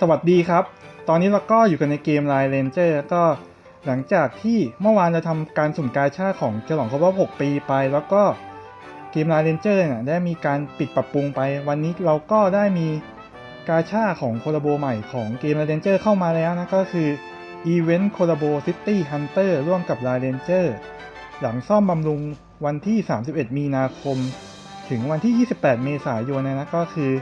สวัสดีครับ ตอนนี้เราก็อยู่กันในเกม Line Ranger ก็หลังจากที่เมื่อวานเราทำการสุ่มกาชาของฉลองครบรอบ6ปีไป แล้วก็เกม Line Ranger เนี่ยได้มีการปิดปรับปรุงไป วันนี้เราก็ได้มีกาชาของโคลาโบใหม่ของเกม Line Ranger เข้ามาแล้วนะก็คือ Event c o l a b o City Hunter ร่วมกับ Line Ranger หลังซ่อมบำรุงวันที่ 31 มีนาคม ถึงวันที่ 28 เมษายนนะนะก็คือ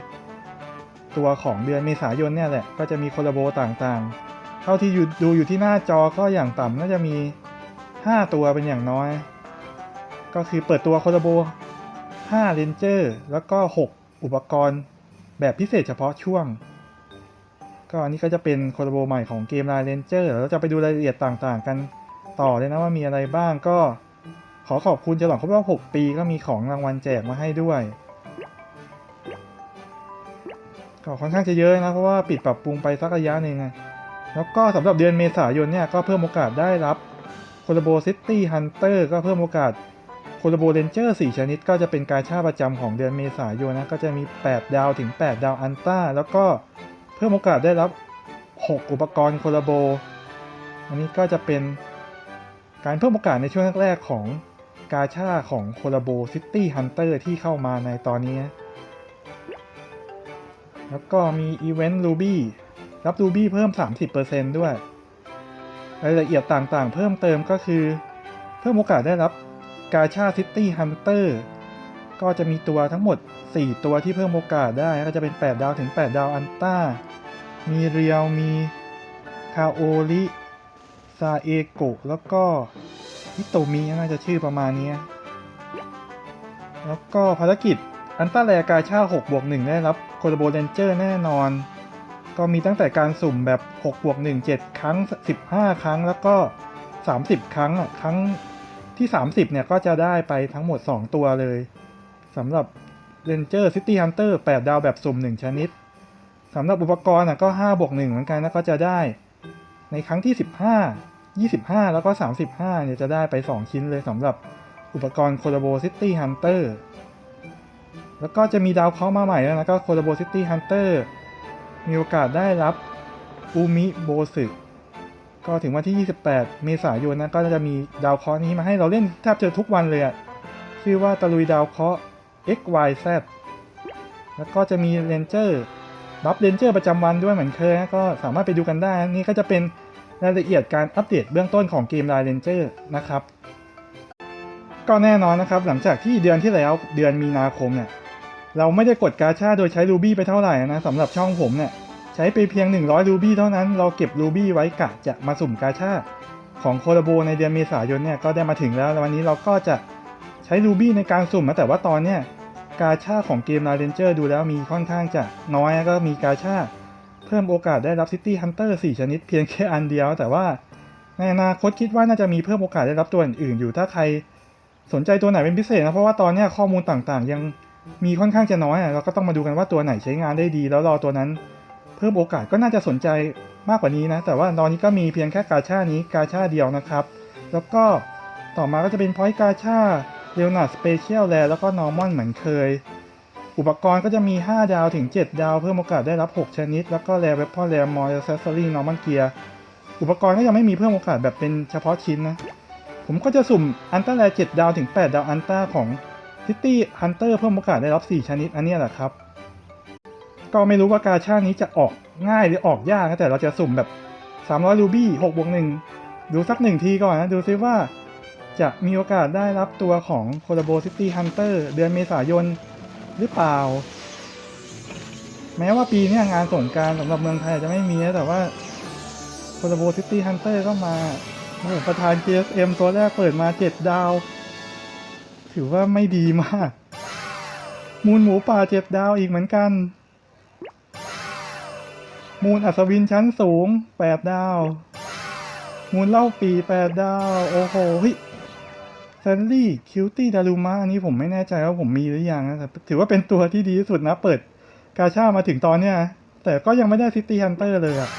ตัวของเดือนเมษายนเนี่ยแหละ ก็จะมีโคลโบต่างๆ เท่าที่ดูอยู่ที่หน้าจอก็อย่างต่ำน่าจะมี 5 ตัวเป็นอย่างน้อย ก็คือเปิดตัวโคลโบ5เรนเจอร์แล้วก็ 6 อุปกรณ์แบบพิเศษเฉพาะช่วง ก็อันนี้ก็จะเป็นโคลโบใหม่ของเกม Line Ranger เราจะไปดูรายละเอียดต่างๆ กันต่อเลยนะว่ามีอะไรบ้างก็ขอขอบคุณฉลองครบรอบ 6 ปีก็มีของรางวัลแจกมาให้ด้วย ก็ค่อนข้างจะเยอะนะ เพราะว่าปิดปรับปรุงไปสักระยะหนึ่งแล้วก็สำหรับเดือนเมษายนเนี่ยก็เพิ่มโอกาสได้รับโคลาโบซิตี้ฮันเตอร์ก็เพิ่มโอกาสโคลาโบเรนเจอร์4ชนิด ก็จะเป็นการชาประจำของเดือนเมษายนนะก็จะมี 8 ดาวถึง 8 ดาวอันต้าแล้วก็เพิ่มโอกาสได้รับ 6 อุปกรณ์โคลาโบ อันนี้ก็จะเป็นการเพิ่มโอกาสในช่วงแรกๆของกาชาของโคลาโบซิตี้ฮันเตอร์ที่เข้ามาในตอนนี้นะ แล้วก็มีอีเวนต์ Ruby รับ Ruby เพิ่ม 30%ด้วย รายละเอียดต่างๆ เพิ่มเติมก็คือ เพิ่มโอกาสได้รับกาชาซิตี้ฮันเตอร์ก็จะมีตัวทั้งหมด 4 ตัวที่เพิ่มโอกาสได้ก็จะเป็น 8 ดาวถึง 8 ดาวอันต้า มีเรียว มีคาโอริซาเอโกะแล้วก็ฮิโตมิน่าจะชื่อประมาณนี้ แล้วก็ภารกิจ อันต้าแรกาชา6บวก1ได้รับโคลาโบเรนเจอร์แน่นอน ก็มีตั้งแต่การสุ่มแบบ6บวก1 7 ครั้ง 15 ครั้งแล้วก็ 30 ครั้งอะครั้งที่ 30 เนี่ยก็จะได้ไปทั้งหมด 2 ตัวเลยสำหรับ Ranger City Hunter 8ดาวแบบสุ่ม 1 ชนิดสำหรับอุปกรณ์อะก็5บวก1เหมือนกันแล้วก็จะได้ ในครั้งที่ 15 25 แล้วก็ 35เนี่ยจะได้ไป 2 ชิ้นเลยสำหรับอุปกรณ์ Colabo City Hunter แล้วก็จะมีดาวเคราะห์มาใหม่แล้วนะก็โคลโบซิตี้ฮันเตอร์มีโอกาสได้รับอูมิโบสึก็ถึงวันที่ 28 เมษายนนะก็จะมีดาวเคราะห์นี้มาให้เราเล่นแทบจะทุกวันเลยอะชื่อว่าตะลุยดาวเคราะห์ XYZ แล้วก็จะมีเรนเจอร์รับเรนเจอร์ประจำวันด้วยเหมือนเคยนะก็สามารถไปดูกันได้ นี่ก็จะเป็นรายละเอียดการอัปเดตเบื้องต้นของเกม Line Ranger นะครับ ก็แน่นอนนะครับ หลังจากที่เดือนที่แล้วเดือนมีนาคมเนี่ย เราไม่ได้กดกาชาโดยใช้รูบี้ไปเท่าไหร่นะสำหรับช่องผมเนี่ยใช้ไปเพียง 100 รูบี้เท่านั้น เราเก็บรูบี้ไว้กะจะมาสุ่มกาชาของโคลโบในเดือนเมษายนเนี่ยก็ได้มาถึงแล้ว วันนี้เราก็จะใช้รูบี้ในการสุ่มนะแต่ว่าตอนเนี้ยกาชาของเกม Line Ranger ดูแล้วมีค่อนข้างจะน้อยก็มีกาชาเพิ่มโอกาสได้รับ City Hunter 4ชนิดเพียงแค่อันเดียว แต่ว่าในอนาคตคิดว่าน่าจะมีเพิ่มโอกาสได้รับตัวอื่นๆอยู่ถ้าใครสนใจตัวไหนเป็นพิเศษนะเพราะว่าตอนเนี้ยข้อมูลต่างๆ ยัง มีค่อนข้างจะน้อยอะเราก็ต้องมาดูกันว่าตัวไหนใช้งานได้ดี แล้วรอตัวนั้น เพิ่มโอกาสก็น่าจะสนใจมากกว่านี้นะ แต่ว่าตอนนี้ก็มีเพียงแค่กาชานี้กาชาเดียวนะครับ แล้วก็ต่อมาก็จะเป็นพอยต์กาชาเรลนาสเปเชียลแลแล้วก็นอร์มอนเหมือนเคย อุปกรณ์ก็จะมี 5 ดาวถึง 7 ดาว เพิ่มโอกาสได้รับ 6 ชนิด แล้วก็แรเวพอแรมอลเซสซอรี่นอร์มอนเกียอุปกรณ์ก็ยังไม่มีเพิ่มโอกาสแบบเป็นเฉพาะชิ้นนะ ผมก็จะสุ่มอันต้าแร7ดาวถึง 8 ดาวอันต้าของ City Hunter เพิ่มโอกาสได้รับ 4 ชนิดอันนี้แหละครับ ก็ไม่รู้ว่ากาชานี้จะออกง่ายหรือออกยากนะแต่เราจะสุ่มแบบ 300 รูบี้6บวก1ดูสักหนึ่งทีก่อนนะ ดูซิว่าจะมีโอกาสได้รับตัวของ c o l a b o City Hunter เดือนเมษายนหรือเปล่า แม้ว่าปีนี้งานสงการสำหรับเมืองไทยอาจจะไม่มีนะแต่ว่า c o l a b o City Hunter ก็มาประธาน GSM ตัวแรกเปิดมาเจ็ดดาว ถือว่าไม่ดีมาก มูลหมูป่าเจ็ดดาวอีกเหมือนกัน มูลอัศวินชั้นสูงแปดดาว มูลเล่าปีแปดดาว โอ้โหเฮ้ยแซนลี่คิวตี้ดารูมาอันนี้ผมไม่แน่ใจว่าผมมีหรือยังนะแต่ถือว่าเป็นตัวที่ดีที่สุดนะเปิดกาชามาถึงตอนเนี้ยแต่ก็ยังไม่ได้ซิตี้ฮันเตอร์เลยอะ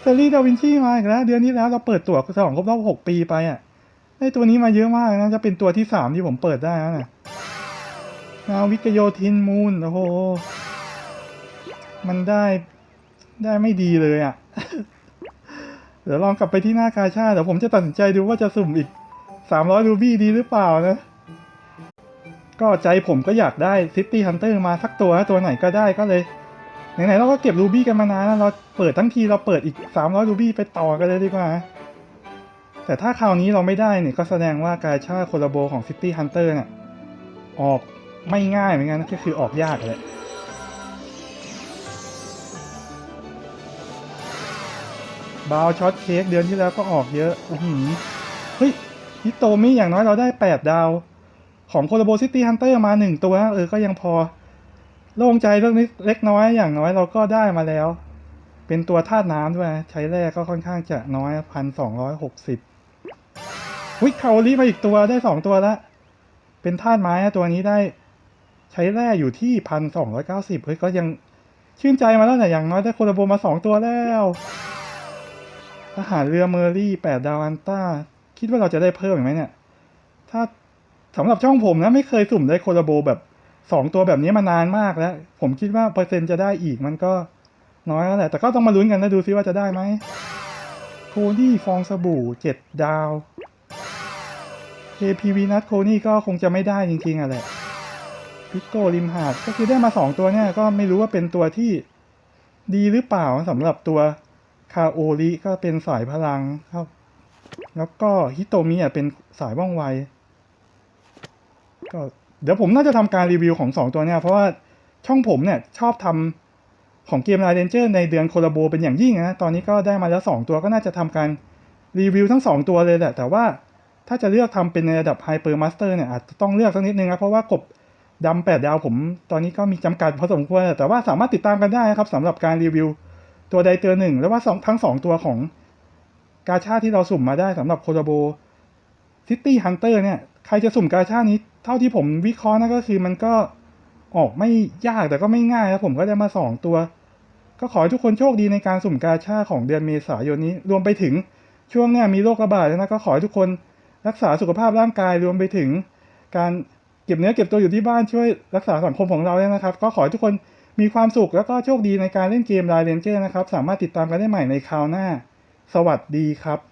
เซรีดาวินชีมาอีกแล้ว เดือนที่แล้วเราเปิดตัวฉลองครบรอบหกปีไปอะ ได้ตัวนี้มาเยอะมากนะจะเป็นตัวที่สามที่ผมเปิดได้นะนาวิกโยทินมูนโอ้โห มันได้ได้ไม่ดีเลยอะ่ะ เดี๋ยวลองกลับไปที่หน้ากาชาเดี๋ยวผมจะตัดสินใจดูว่าจะสุ่มอีกสามร้อยรูบี้ดีหรือเปล่านะ ก็ใจผมก็อยากได้ซิตี้ฮันเตอร์มาสักตัวนะตัวไหนก็ได้ก็เลยไหนๆเราก็เก็บรูบี้กันมานานแล้วเราเปิดทั้งทีเราเปิดอีกสามร้อยรูบี้ไปต่อกันเลยดีกว่า แต่ถ้าคราวนี้เราไม่ได้เนี่ยก็แสดงว่ากาชาโคลาโบของ City Hunter เนี่ยออกไม่ง่ายเหมือนกันก็คือออกยากเลยบาวช็อตเค้กเดือนที่แล้วก็ออกเยอะอื้อหือเฮ้ยฮิโตมิอย่างน้อยเราได้ 8 ดาว ของโคลาโบซิตี้ฮันเตอร์มาหนึ่งตัวเออก็ยังพอ โล่งใจเรื่องนี้เล็กน้อยอย่างน้อยเราก็ได้มาแล้ว เป็นตัวธาตุน้ำด้วย ใช้แร่ก็ค่อนข้างจะน้อยพันสองร้อยหกสิบ วิคาโอลิมาอีกตัวได้สองตัวละเป็นธาตุไม้ตัวนี้ได้ ใช้แร่อยู่ที่พันสองร้อยเก้าสิบเฮ้ยก็ยังชื่นใจมาแล้วแต่อย่างน้อยได้โคลาโบมาสองตัวแล้วทหารเรือเมอร์รี่แปดดาวันต้า คิดว่าเราจะได้เพิ่มอีกไหมเนี่ย ถ้าสำหรับช่องผมนะไม่เคยสุ่มได้โคลาโบแบบสองตัวแบบนี้มานานมากแล้ว ผมคิดว่าเปอร์เซ็นต์จะได้อีกมันก็น้อยแล้วแหละแต่ก็ต้องมาลุ้นกันนะดูซิว่าจะได้ไหมโคนี่ฟองสบู่เจ็ดดาว KPV นัทโคนี่ก็คงจะไม่ได้จริงๆอะแหละพิกโกริมหาดก็คือได้มาสองตัวเนี่ยก็ไม่รู้ว่าเป็นตัวที่ดีหรือเปล่าสำหรับตัวคาโอริก็เป็นสายพลังครับ แล้วก็ฮิโตมิอะเป็นสายว่องไวก็เดี๋ยวผมน่าจะทำการรีวิวของสองตัวเนี่ยเพราะว่าช่องผมเนี่ยชอบทำของเกม Line Ranger ในเดือนโคลาโบเป็นอย่างยิ่งนะตอนนี้ก็ได้มาแล้ว 2 ตัวก็น่าจะทำการรีวิวทั้ง 2 ตัวเลยแหละแต่ว่า ถ้าจะเลือกทำเป็นในระดับ Hyper Master เนี่ยอาจจะต้องเลือกสักนิดนึงนะเพราะว่ากบดำแปดดาวผมตอนนี้ก็มีจำกัดพอสมควร แต่ว่าสามารถติดตามกันได้นะครับสำหรับการรีวิวตัวใดตัวหนึ่ง แล้วว่าสองทั้งสองตัวของกาชาที่เราสุ่มมาได้สำหรับโคลาโบซิตี้ฮันเตอร์เนี่ยใครจะสุ่มกาชานี้เท่าที่ผมวิเคราะห์นะก็คือมันก็ออกไม่ยากแต่ก็ไม่ง่ายครับผมก็ได้มาสองตัว ก็ขอให้ทุกคนโชคดีในการสุ่มกาชาของเดือนเมษายนนี้ รวมไปถึงช่วงเนี้ยมีโรคระบาดแล้วนะก็ขอให้ทุกคน รักษาสุขภาพร่างกายรวมไปถึง การเก็บเนื้อเก็บตัวอยู่ที่บ้านช่วยรักษาสังคมของเราด้วยนะครับ ก็ขอให้ทุกคนมีความสุขแล้วก็โชคดีในการเล่นเกมไลน์เรนเจอร์นะครับ สามารถติดตามกันได้ใหม่ในคราวหน้า สวัสดีครับ